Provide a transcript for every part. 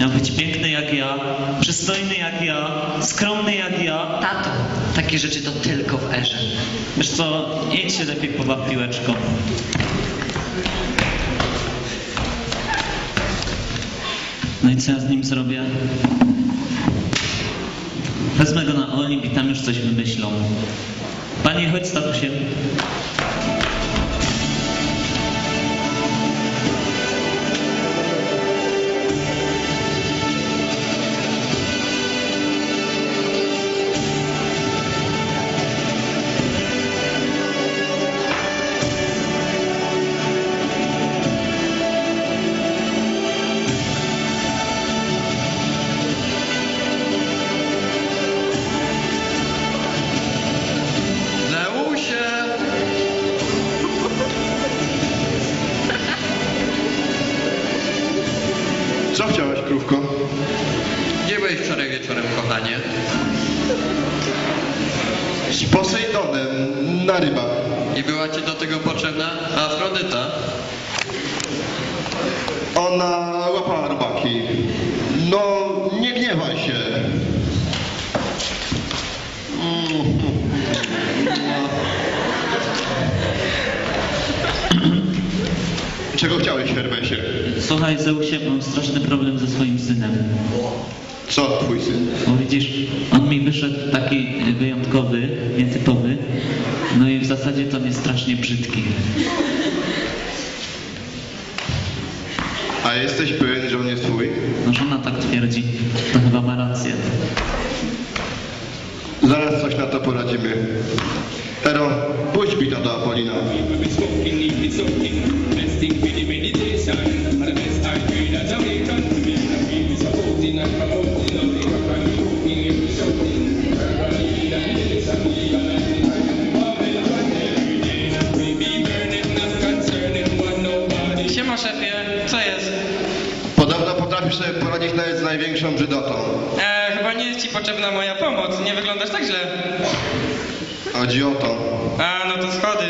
Miał być piękny jak ja, przystojny jak ja, skromny jak ja. Tato, takie rzeczy to tylko w erze. Wiesz co, idź się lepiej pobaw piłeczką. No i co ja z nim zrobię? Wezmę go na Olimp i tam już coś wymyślą. Panie, chodź statusiem. Chciałaś, krówko? Gdzie byłeś wczoraj wieczorem, kochanie? Z Posejdonem na rybach. I była ci do tego potrzebna Afrodyta? Ona łapała robaki. Słuchaj, Zeusie, mam straszny problem ze swoim synem. Co twój syn? Bo widzisz, on mi wyszedł taki wyjątkowy, nietypowy. No i w zasadzie to mnie strasznie brzydki. A jesteś pewien, że on jest twój? No żona tak twierdzi, to chyba ma rację. Zaraz coś na to poradzimy. Ero, pójdź bita do Apolina. Sobie poradzić nawet z największą brzydotą. E, chyba nie jest ci potrzebna moja pomoc, nie wyglądasz tak źle. Chodzi o to. A, no to schody.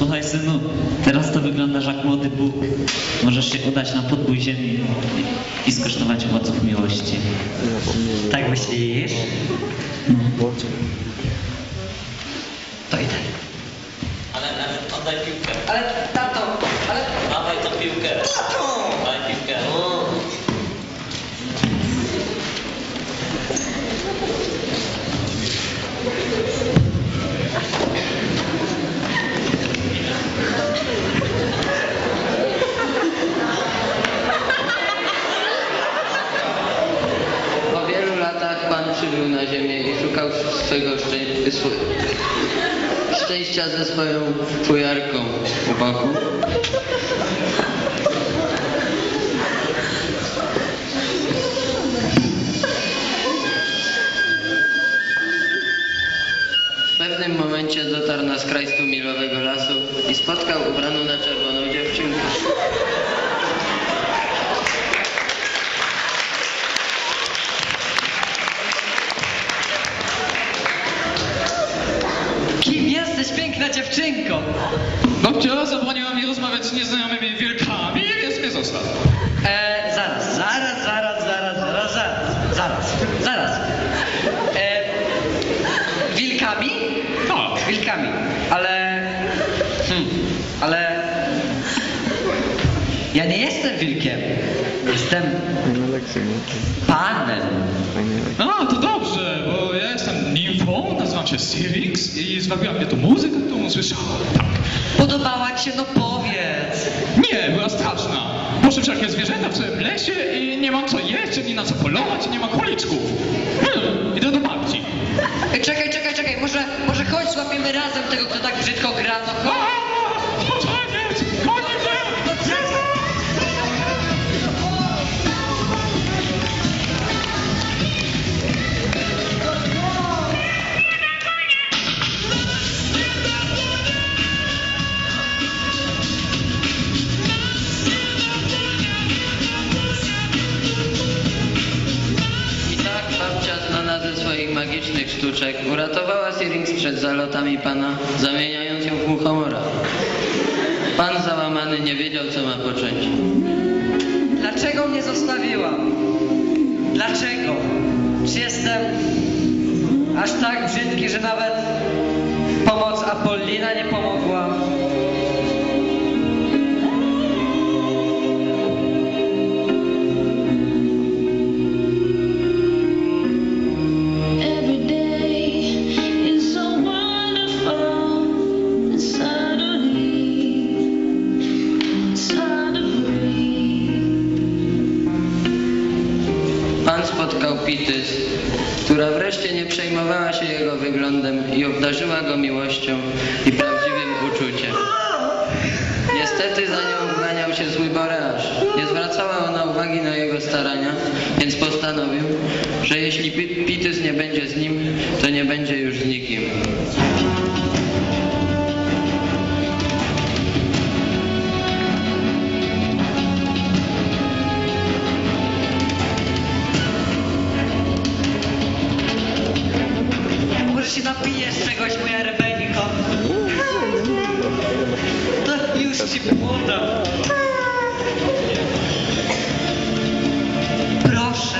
Słuchaj synu, teraz to wyglądasz jak młody Bóg. Możesz się udać na podbój ziemi i, skosztować owoców miłości. Tak myślisz? To idę. Ale, ale oddaj piłkę. Ale tato, ale Dawaj tą piłkę. tato! Daj piłkę. Po wielu latach Pan przybył na ziemię i szukał szczę- szczęścia ze swoją fujarką u boku. W pewnym momencie dotarł na skraj stumilowego lasu i spotkał ubraną na czerwoną piękna dziewczynko? Babcia zabroniła mi rozmawiać z nieznajomymi wilkami, więc mnie zostaw. E, zaraz, zaraz, zaraz, zaraz, zaraz, zaraz, zaraz, zaraz. E, wilkami? Tak. Wilkami, ale... Hmm, ale... Ja nie jestem wilkiem. Jestem panem. A, to dobrze, się Syrinx i zwabiła mnie tu muzyka, którą słyszałem. Tak. Podobała ci się? No powiedz. Nie, była straszna. Poszły wszelkie zwierzęta w całym lesie i nie mam co jeść, ani na co polować, nie ma króliczków. Hmm, idę do babci. Czekaj, czekaj, czekaj, może, może chodź, złapiemy razem tego, kto tak brzydko gra, no chodź. Sztuczek uratowała Syrinx przed zalotami pana, zamieniając ją w muchomora. Pan załamany nie wiedział, co ma począć. Dlaczego mnie zostawiła? Dlaczego? Czy jestem aż tak brzydki, że nawet pomoc Apollina nie pomogła? Pitys, która wreszcie nie przejmowała się jego wyglądem i obdarzyła go miłością i prawdziwym uczuciem. Niestety za nią uganiał się zły Boreasz. Nie zwracała ona uwagi na jego starania, więc postanowił, że jeśli Pi- Pitys nie będzie z nim, to nie będzie już z nikim. Podam. Proszę.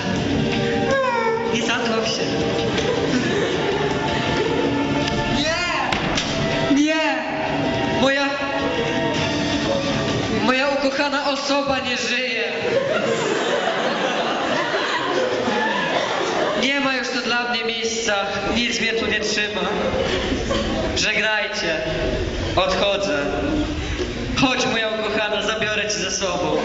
Nie zadław się. Nie! Nie! Moja... Moja ukochana osoba nie żyje. Nie ma już tu dla mnie miejsca. Nic mnie tu nie trzyma. Żegnajcie. Odchodzę. Chodź moja ukochana, zabiorę cię ze sobą.